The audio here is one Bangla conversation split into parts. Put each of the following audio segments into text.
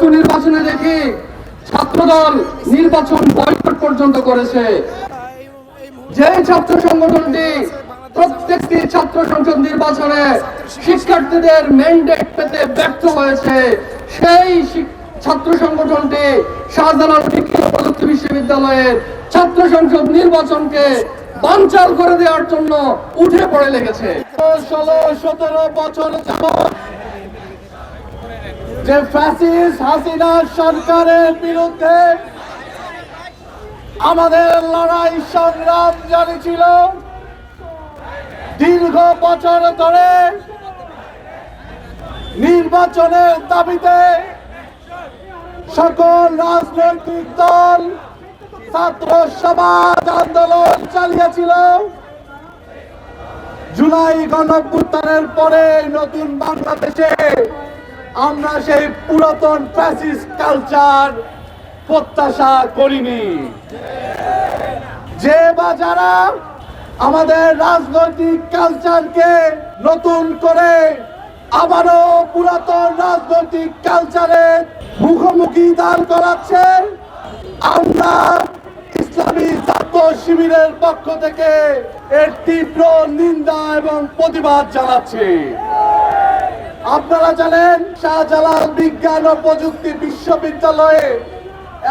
জাকসু নির্বাচনে দেখি ছাত্রদল নির্বাচন বয়কট পর্যন্ত করেছে। যে ছাত্র সংগঠনটি প্রত্যেকটি ছাত্র সংসদ নির্বাচনে শিক্ষার্থীদের ম্যান্ডেট পেতে ব্যর্থ হয়েছে, সেই ছাত্র সংগঠনটি শাহজালাল বিজ্ঞান প্রযুক্তি বিশ্ববিদ্যালয়ের ছাত্র সংসদ নির্বাচনকে বানচাল করে দেওয়ার জন্য উঠে পড়ে লেগেছে। ষোলো, সতেরো বছর যাবত যে ফ্যাসিস হাসিনা সরকারের বিরুদ্ধে আমাদের লড়াই সংগ্রাম জারি ছিল দীর্ঘ বছর ধরে নির্বাচনের দাবিতে সকল রাজনৈতিক দল, ছাত্র সমাজ আন্দোলন চালিয়েছিল। জুলাই গণঅভ্যুত্থানের পরে নতুন বাংলাদেশে আমরা সেই পুরাতন ফ্যাসিস্ট কালচার প্রত্যাশা করিনি। যে বা যারা আমাদের রাজনৈতিক কালচারকে নতুন করে আবারও পুরাতন রাজনৈতিক কালচারের মুখোমুখি দাঁড় করাচ্ছে, আমরা ইসলামী ছাত্র শিবিরের পক্ষ থেকে এর তীব্র নিন্দা এবং প্রতিবাদ জানাচ্ছি। আপনারা জানেন, শাহজালাল বিজ্ঞান ও প্রযুক্তি বিশ্ববিদ্যালয়ে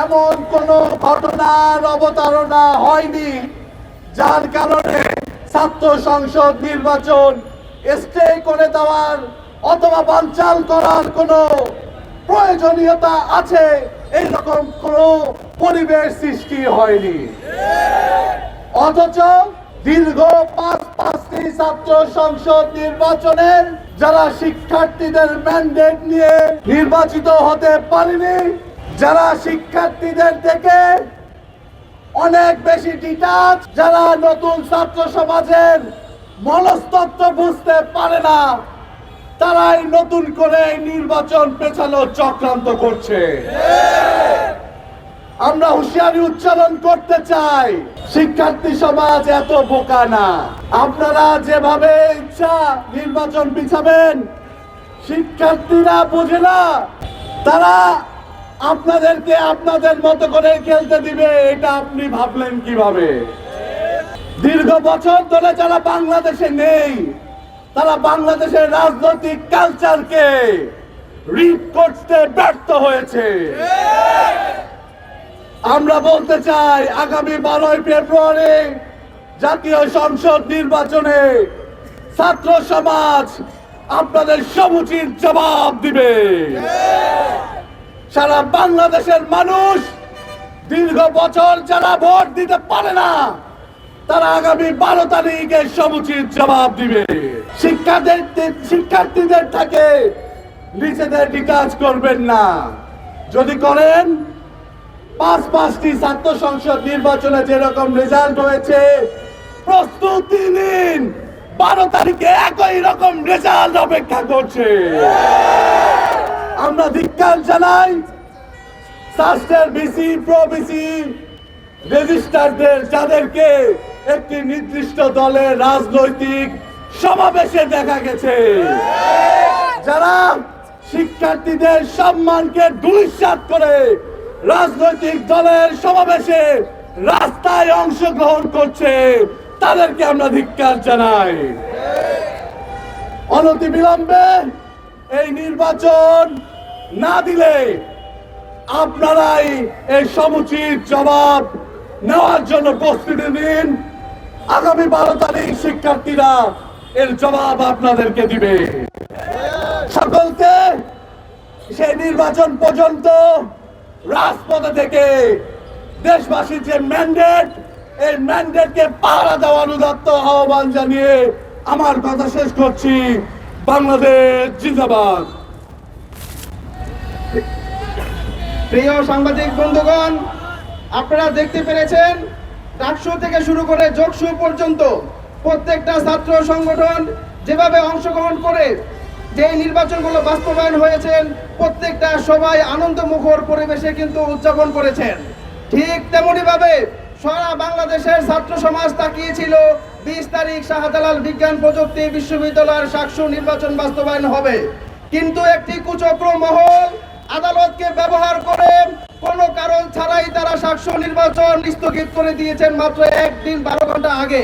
এমন কোন ঘটনার অবতারণা হয়নি, যার কারণে ছাত্র সংসদ নির্বাচন স্টে করে দেওয়ার অথবা বানচাল করার কোনো প্রয়োজনীয়তা আছে। এইরকম কোনো পরিবেশ সৃষ্টি হয়নি। অথচ দীর্ঘ পাঁচ পাঁচটি ছাত্র সংসদ নির্বাচনের যারা শিক্ষার্থীদের ম্যান্ডেট নিয়ে নির্বাচিত হতে পারেনি, যারা শিক্ষার্থীদের থেকে অনেক বেশি ডিটাচ যারা নতুন ছাত্র সমাজের মনস্তত্ত্ব বুঝতে পারে না, তারাই নতুন করে নির্বাচন পেছানো চক্রান্ত করছে। আমরা হুঁশিয়ারি উচ্চারণ করতে চাই। শিক্ষার্থী সমাজ এত বোকা না। আপনারা যেভাবে ইচ্ছা নির্বাচন পিছাবেন, শিক্ষার্থীরা বোঝে না। তারা আপনাদেরকে আপনাদের মতো করে খেলতে দিবে, এটা আপনি ভাবলেন কীভাবে? দীর্ঘ বছর ধরে যারা বাংলাদেশে নেই, তারা বাংলাদেশের রাজনৈতিক কালচারকে রিড করতে ব্যর্থ হয়েছে। আমরা বলতে চাই, আগামী বারোই ফেব্রুয়ারি জাতীয় সংসদ নির্বাচনে ছাত্র সমাজ আপনাদের সমুচিত জবাব দিবে। সারা বাংলাদেশের মানুষ দীর্ঘ বছর যারা ভোট দিতে পারে না, তারা আগামী বারো তারিখে সমুচিত জবাব দিবে। শিক্ষার্থীদের শিক্ষার্থীদের থাকে নিজেদের বিকাশ করবেন না। যদি করেন পাঁচ পাঁচটি ছাত্র সংসদ নির্বাচনে যেরকম রেজাল্ট হয়েছে, প্রস্তুতি নিন। বারো তারিখে একই রকম রেজাল্ট অপেক্ষা করছে। আমরা ধিক্কার জানাই সাস্টের বিসি, প্রো বিসি, রেজিস্টারদের যাদেরকে একটি নির্দিষ্ট দলের রাজনৈতিক সমাবেশে দেখা গেছে। যারা শিক্ষার্থীদের সম্মানকে দুলিশ্বাত করে রাজনৈতিক দলের সমাবেশে রাস্তায় অংশগ্রহণ করছে, তাদেরকে আমরা ধিক্কার জানাই। অনতিবিলম্বে এই নির্বাচন না দিলে আপনারাই এই সমুচিত জবাব নেওয়ার জন্য প্রস্তুতি নিন। আগামী বারো তারিখ শিক্ষার্থীরা এর জবাব আপনাদেরকে দিবে। সকলকে সেই নির্বাচন পর্যন্ত রাজপথে থেকে দেশবাসীর যে ম্যান্ডেট এই ম্যান্ডেটকে পাহারা দেওয়ার উদাত্ত আহ্বান জানিয়ে আমার কথা শেষ করছি। বাংলাদেশ জিন্দাবাদ। প্রিয় সাংবাদিক বন্ধুগণ, আপনারা দেখতে পেরেছেন ডাকসু থেকে শুরু করে যোগসু পর্যন্ত প্রত্যেকটা ছাত্র সংগঠন যেভাবে অংশগ্রহণ করে যে নির্বাচনগুলো বাস্তবায়ন হয়েছেন, প্রত্যেকটা সবাই আনন্দমুখর পরিবেশে কিন্তু উদযাপন করেছেন। ঠিক তেমনি ভাবে সারা বাংলাদেশের ছাত্র সমাজ তাকিয়েছিল, বিশ তারিখ শাহজালাল বিজ্ঞান প্রযুক্তি বিশ্ববিদ্যালয়ের সাকসু নির্বাচন বাস্তবায়ন হবে। কিন্তু একটি কুচক্র মহল আদালতকে ব্যবহার করে কোনো কারণ ছাড়াই তারা সাক্ষ্য নির্বাচন স্থগিত করে দিয়েছেন মাত্র একদিন বারো ঘণ্টা আগে।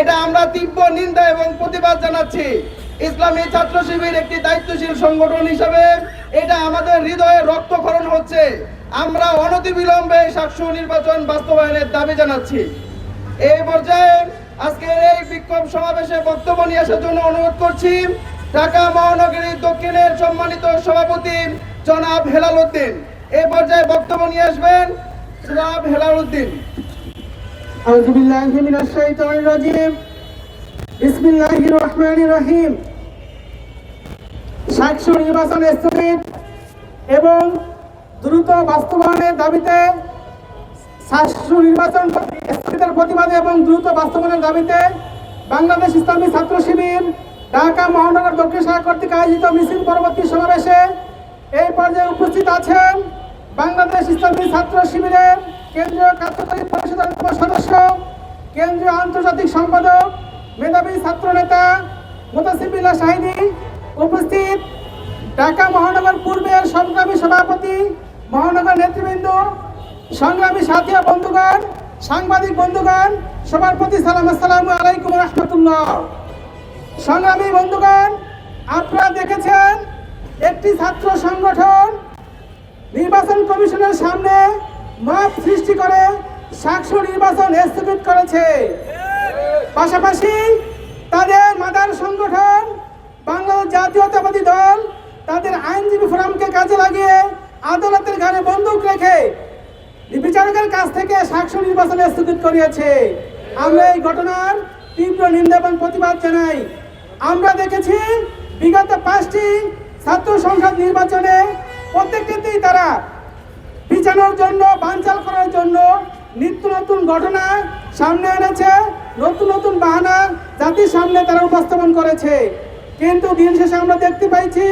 এটা আমরা তীব্র নিন্দা এবং প্রতিবাদ জানাচ্ছি। ইসলামী ছাত্র শিবির একটি দায়িত্বশীল সংগঠন হিসেবে এটা আমাদের হৃদয়ে রক্তক্ষরণ হচ্ছে। আমরা অনতিবিলম্বে সাতশো নির্বাচন বাস্তবায়নের দাবি জানাচ্ছি। এই পর্যায়ে আজকের এই বিক্ষোভ সমাবেশে বক্তব্য নিয়ে আসার জন্য অনুরোধ করছি ঢাকা মহানগরীর দক্ষিণের সম্মানিত সভাপতি জনাব হেলাল উদ্দিন এ পর্যায়ে বক্তব্য নিয়ে আসবেন জনাব হেলাল উদ্দিন আলহামদুলিল্লাহ রহিম। সাতশো নির্বাচন স্থগিত এবং দ্রুত বাস্তবায়নের দাবিতে সাতশো নির্বাচন স্থগিতের প্রতিবাদে এবং দ্রুত বাস্তবায়নের দাবিতে বাংলাদেশ ইসলামী ছাত্র শিবির ঢাকা মহানগর দক্ষিণ শাখা কর্তৃক আয়োজিত মিছিল পরবর্তী সমাবেশে এই পর্যায়ে উপস্থিত আছেন বাংলাদেশ ইসলামী ছাত্র শিবিরের কেন্দ্রীয় কার্যকরী পরিষদের সদস্য, কেন্দ্রীয় আন্তর্জাতিক সম্পাদক, মেধাবী ছাত্র নেতা মোতাসিবিল্লা শাহিনী উপস্থিত ঢাকা মহানগর পূর্বের সংগ্রামী সভাপতি, মহানগর নেতৃবৃন্দ, সংগ্রামী সাথী বন্ধুগণ, সাংবাদিক বন্ধুগণ, সবার প্রতি সালাম আসসালামু আলাইকুম রহমতুল্লাহ। সংগ্রামী বন্ধুগণ, আপনারা দেখেছেন একটি ছাত্র সংগঠন নির্বাচন কমিশনের সামনে মত সৃষ্টি করে সাক্ষ্য নির্বাচন স্থগিত করেছে। পাশাপাশি তাদের মাদার সংগঠন বাংলাদেশ জাতীয়তাবাদী দল তাদের আইনজীবী ফোরামকে কাজে লাগিয়ে আদালতের ঘাড়ে বন্দুক রেখে বিচারকের কাছ থেকে সাক্ষ্য নির্বাচন স্থগিত করিয়েছে। আমরা এই ঘটনার তীব্র নিন্দা এবং প্রতিবাদ জানাই। আমরা দেখেছি বিগত পাঁচটি ছাত্র সংসদ নির্বাচনে প্রত্যেকটিতেই তারা পিছানোর জন্য, বানচাল করার জন্য নিত্য নতুন ঘটনা সামনে এনেছে, নতুন নতুন বাহানা জাতির সামনে তারা উপস্থাপন করেছে। কিন্তু দিন শেষে আমরা দেখতে পাইছি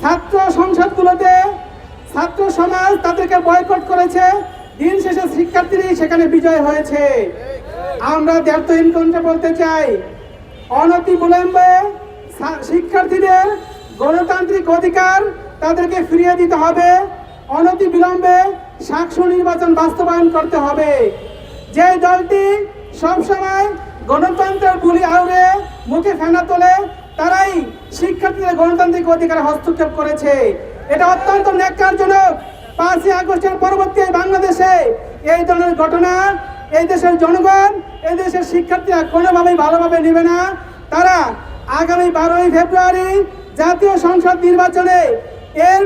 ছাত্র সংসদগুলোতে ছাত্র সমাজ তাদেরকে বয়কট করেছে। দিন শেষে শিক্ষার্থীরাই সেখানে বিজয় হয়েছে। আমরা দ্ব্যর্থহীন কণ্ঠে বলতে চাই, অনতি বিলম্বে শিক্ষার্থীদের গণতান্ত্রিক অধিকার তাদেরকে ফিরিয়ে দিতে হবে। অনতি বিলম্বে নির্বাচন বাস্তবায়ন করতে হবে। যে দলটি সবসময় গণতন্ত্রের বুলি আউড়ে মুখে ফেনা তোলে তারাই শিক্ষার্থীদের গণতান্ত্রিক অধিকার হস্তক্ষেপ করেছে। এটা অত্যন্ত ন্যাক্কারজনক। পাঁচই আগস্টের পরবর্তী বাংলাদেশে এই ধরনের ঘটনা, এই দেশের জনগণ, এই দেশের শিক্ষার্থীরা কোনোভাবেই ভালোভাবে নেবে না। তারা আগামী বারোই ফেব্রুয়ারি জাতীয় সংসদ নির্বাচনে এর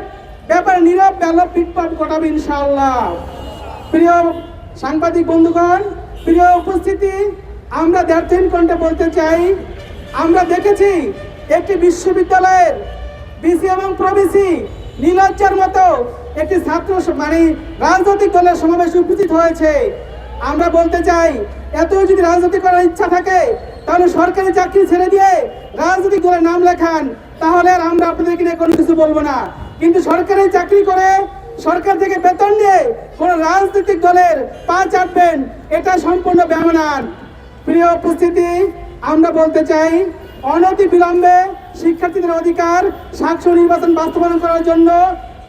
ব্যাপারে নীরব ব্যালট পিটপাট ঘটাবে ইনশাআল্লাহ। প্রিয় সাংবাদিক বন্ধুগণ, প্রিয় উপস্থিতি, আমরা দ্ব্যর্থহীন কণ্ঠে বলতে চাই। আমরা দেখেছি একটি বিশ্ববিদ্যালয়ের বিসি এবং প্রবিসি নীলজ্জার মতো একটি ছাত্র মানে রাজনৈতিক দলের সমাবেশে উপস্থিত হয়েছে। আমরা বলতে চাই এত যদি রাজনীতি করার ইচ্ছা থাকে, তাহলে সরকারি চাকরি ছেড়ে দিয়ে রাজনৈতিক দলের নাম লেখান, তাহলে আর আমরা আপনাদেরকে নিয়ে কোনো কিছু বলব না। কিন্তু সরকারি চাকরি করে সরকার থেকে বেতন নিয়ে কোন রাজনৈতিক দলের পা চাটবেন এটা সম্পূর্ণ বেমানান। প্রিয় উপস্থিতি আমরা বলতে চাই, অনতি বিলম্বে শিক্ষার্থীদের অধিকার, সাক্ষ্য নির্বাচন বাস্তবায়ন করার জন্য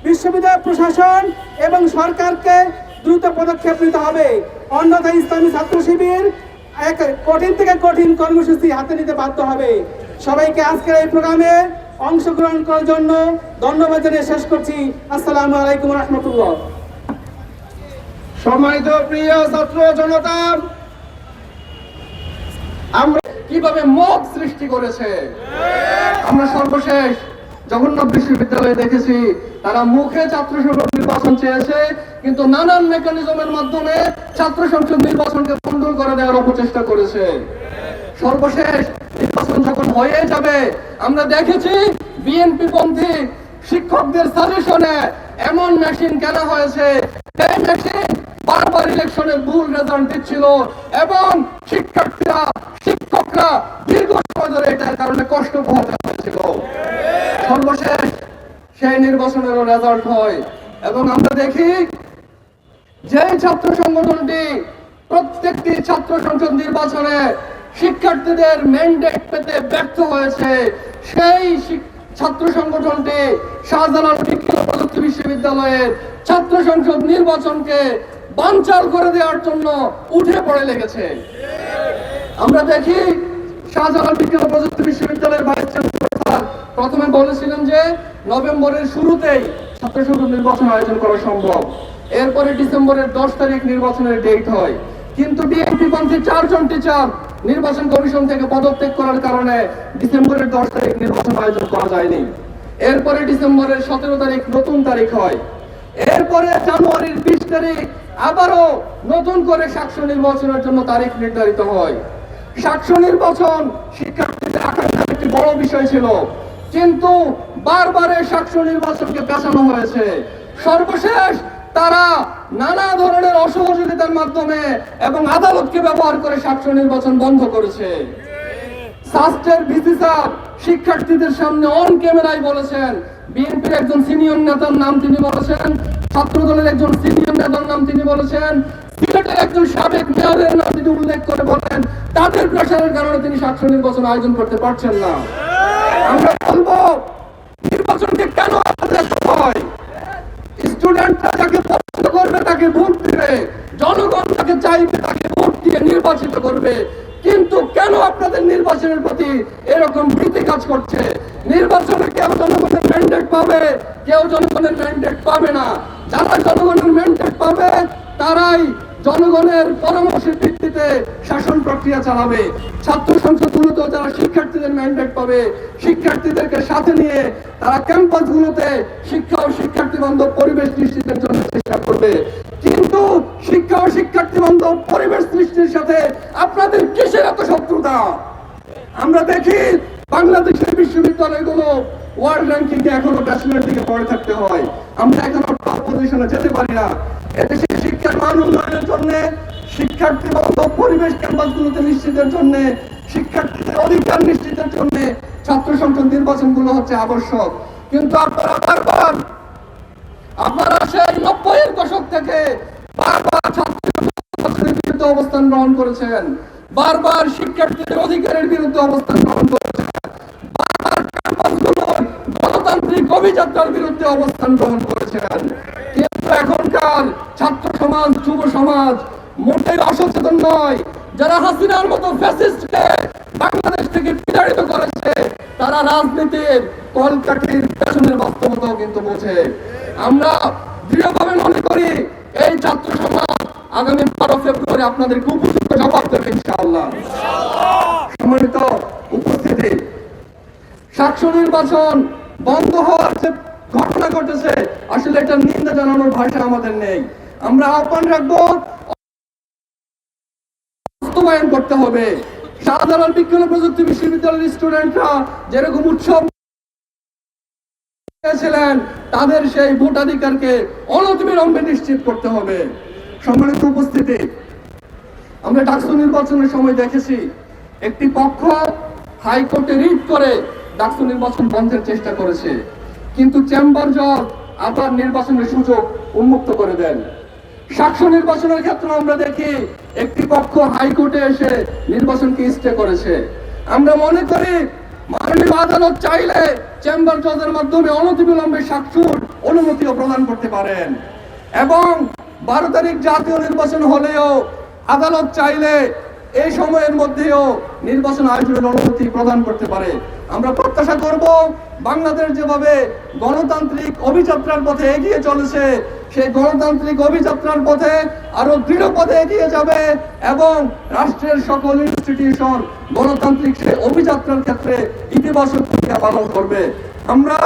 বিশ্ববিদ্যালয় প্রশাসন এবং সরকারকে দ্রুত পদক্ষেপ নিতে হবে। অন্যথায় ইসলামী ছাত্র শিবির এক কঠিন থেকে কঠিন কর্মসূচি হাতে নিতে বাধ্য হবে। সবাইকে আজকের এই প্রোগ্রামে অংশগ্রহণ করার জন্য ধন্যবাদ জানিয়ে শেষ করছি। আসসালামু আলাইকুম রহমতুল্লাহ। সম্মানিত প্রিয় ছাত্র জনতা আমরা কীভাবে মত সৃষ্টি করেছে? আমরা সর্বশেষ জগন্নাথ বিশ্ববিদ্যালয়ে দেখেছি, তারা মুখে ছাত্র সংসদ নির্বাচন চেয়েছে, কিন্তু নানান মেকানিজমের মাধ্যমে ছাত্র সংসদ নির্বাচনকে বন্ধ করে দেওয়ার অপচেষ্টা করেছে। সর্বশেষ নির্বাচন যখন হয়ে যাবে, আমরা দেখেছি বিএনপি পন্থী শিক্ষকদের সাজেশনে এমন মেশিন কেনা হয়েছে এই মেশিন বারবার ইলেকশনের ভুল রেজাল্ট দিচ্ছিল এবং শিক্ষার্থীরা, শিক্ষকরা দীর্ঘ সময় ধরে এটার কারণে কষ্ট পোহাতে হয়েছিল। সর্বশেষ সেই নির্বাচনেরও রেজাল্ট হয় এবং আমরা দেখি যে ছাত্র সংগঠনটি প্রত্যেকটি ছাত্র সংসদ নির্বাচনে শিক্ষার্থীদের ম্যান্ডেট পেতে ব্যর্থ হয়েছে, সেই ছাত্র সংগঠনটি শাহজালাল বিজ্ঞান প্রযুক্তি বিশ্ববিদ্যালয়ের ছাত্র সংসদ নির্বাচনকে বানচাল করে দেওয়ার জন্য উঠে পড়ে লেগেছে। আমরা দেখি শাহজালাল বিজ্ঞান প্রযুক্তি বিশ্ববিদ্যালয়ের ভাইস চ্যান্সেলর প্রথমে বলেছিলেন যে নভেম্বরের শুরুতেই ছাত্র সংসদ নির্বাচন আয়োজন করা সম্ভব। এরপরে ডিসেম্বরের দশ তারিখ নির্বাচনের ডেট হয়। কিন্তু বিএনপি পন্থী চারজন টিচার নির্বাচন কমিশন থেকে পদত্যাগ করার কারণে ডিসেম্বরের দশ তারিখ নির্বাচন আয়োজন করা যায়নি। এরপরে ডিসেম্বরের সতেরো তারিখ নতুন তারিখ হয়। এরপরে জানুয়ারির বিশ তারিখ আবারও নতুন করে সাক্ষ্য নির্বাচনের জন্য তারিখ নির্ধারিত হয়। সাক্ষ্য নির্বাচন শিক্ষার্থীদের আকাঙ্ক্ষার একটি বড় বিষয় ছিল। কিন্তু বারবার এই সাক্ষ্য নির্বাচনকে পেছানো হয়েছে। সর্বশেষ তারা নানা ধরনের অসহযোগিতার মাধ্যমে এবং আদালতকে ব্যবহার করে সাক্ষ্য নির্বাচন বন্ধ করেছে। শিক্ষার্থীদের সামনে অন ক্যামেরায় বলেছেন, বিএনপির একজন সিনিয়র নেতার নাম তিনি বলেছেন ছাত্র দলের একজন সিনিয়র নেতার নাম তিনি বলেছেন, সিলেটের একজন সাবেক মেয়রের নাম তিনি উল্লেখ করে বলেন তাদের প্রেশারের কারণে তিনি সাক্ষ্য নির্বাচন আয়োজন করতে পারছেন না। আমরা বলব নির্বাচনকে কেন আমাদের এত হয় স্টুডেন্টরা তাকে পছন্দ করবে, তাকে ভোট দিবে। জনগণ তাকে চাইবে, তাকে ভোট দিয়ে নির্বাচিত করবে। কিন্তু কেন আপনাদের নির্বাচনের প্রতি এরকম ভীতি কাজ করছে? নির্বাচনে কেউ জনগণের ম্যান্ডেট পাবে, কেউ জনগণের ম্যান্ডেট পাবে না। যারা জনগণের ম্যান্ডেট পাবে, তারাই জনগণের পরামর্শের ভিত্তিতে শাসন প্রক্রিয়া চালাবে। ছাত্র সংসদগুলোতে যারা শিক্ষার্থীদের ম্যান্ডেট পাবে, শিক্ষার্থীদেরকে সাথে নিয়ে তারা ক্যাম্পাসগুলোতে শিক্ষা ও শিক্ষার্থী বান্ধব পরিবেশ নিশ্চিতের জন্য চেষ্টা করবে। কিন্তু শিক্ষা ও শিক্ষার্থী বান্ধব পরিবেশ সৃষ্টির সাথে আপনাদের কিসের এত শত্রুতা? আমরা দেখি বাংলাদেশের বিশ্ববিদ্যালয়গুলো ওয়ার্ল্ড র্যাঙ্কিং এখনও ব্যাচেলর দিকে পড়ে থাকতে হয়। আমরা এখনও টপ পজিশনে যেতে পারি না। এদেশে শিক্ষার মান উন্নয়নের জন্য, শিক্ষার্থী পরিবেশ ক্যাম্পাসগুলোতে নিশ্চিতের জন্য, শিক্ষার্থীদের অধিকার নিশ্চিতের জন্য ছাত্র সংসদ নির্বাচনগুলো হচ্ছে আবশ্যক। কিন্তু আপনারা বারবার, আপনারা সেই নব্বইয়ের দশক থেকে বারবার ছাত্র বিরুদ্ধে অবস্থান গ্রহণ করেছেন। বারবার শিক্ষার্থীদের অধিকারের বিরুদ্ধে অবস্থান গ্রহণ করেছেন। গণতান্ত্রিক অভিযাত্রার বিরুদ্ধে অবস্থান গ্রহণ করেছেন কিন্তু এখনকার ছাত্র সমাজ, যুব সমাজ মোটেই অসচেতন নয়। যারা হাসিনার মতো ফ্যাসিস্টকে বাংলাদেশ থেকে বিতাড়িত করেছে, তারা রাজনীতির কলকাঠির পেছনের বাস্তবতাও কিন্তু বোঝে। আমরা দৃঢ়ভাবে মনে করি, এই ছাত্র সমাজ আগামী বারো ফেব্রুয়ারি আপনাদেরকে উপযুক্ত জবাব দেবে ইনশাআল্লাহ। সম্মানিত উপস্থিতি, সাক্ষ্য নির্বাচন বন্ধ হওয়ার যে ঘটনা ঘটেছে, আসলে এটা নিন্দা জানানোর ভাষা আমাদের নেই। আমরা আহ্বান রাখব, বাস্তবায়ন করতে হবে। সাধারণ বিজ্ঞান প্রযুক্তি বিশ্ববিদ্যালয়ের স্টুডেন্টরা যেরকম উৎসব ছিলেন, তাদের সেই ভোটাধিকারকে অনতিবিলম্বে নিশ্চিত করতে হবে। সম্মানিত উপস্থিতি, আমরা ডাকসু নির্বাচনের সময় দেখেছি, একটি পক্ষ হাইকোর্টে রিট করে ডাকসু নির্বাচন বন্ধের চেষ্টা করেছে। কিন্তু চেম্বার জজ আবার নির্বাচনের সুযোগ উন্মুক্ত করে দেন। সাক্ষ্য নির্বাচনের ক্ষেত্রে আমরা দেখি একটি পক্ষ হাইকোর্টে এসে নির্বাচনকে স্টে করেছে। আমরা মনে করি, মাননীয় আদালত চাইলে চেম্বার জজের মাধ্যমে অনতিবিলম্বে সাক্ষুর অনুমতিও প্রদান করতে পারেন। এবং বারো তারিখ জাতীয় নির্বাচন হলেও আদালত চাইলে এই সময়ের মধ্যেও নির্বাচন আয়োজনের অনুমতি প্রদান করতে পারে। আমরা প্রত্যাশা করব বাংলাদেশ যেভাবে গণতান্ত্রিক অভিযাত্রার পথে এগিয়ে চলেছে, সেই গণতান্ত্রিক অভিযাত্রার পথে আরও দৃঢ় পথে এগিয়ে যাবে এবং রাষ্ট্রের সকল ইনস্টিটিউশন গণতান্ত্রিক সেই অভিযাত্রার ক্ষেত্রে ইতিবাচক ভূমিকা পালন করবে। আমরা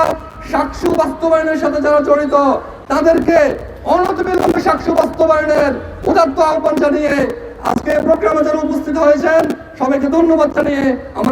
সাক্ষ্য বাস্তবায়নের সাথে যারা জড়িত, তাদেরকে অনতিবিলম্বে সাক্ষ্য বাস্তবায়নের উদাত্ত আহ্বান জানিয়ে আজকে প্রোগ্রামে যারা উপস্থিত হয়েছেন সবাইকে ধন্যবাদ জানিয়ে আমার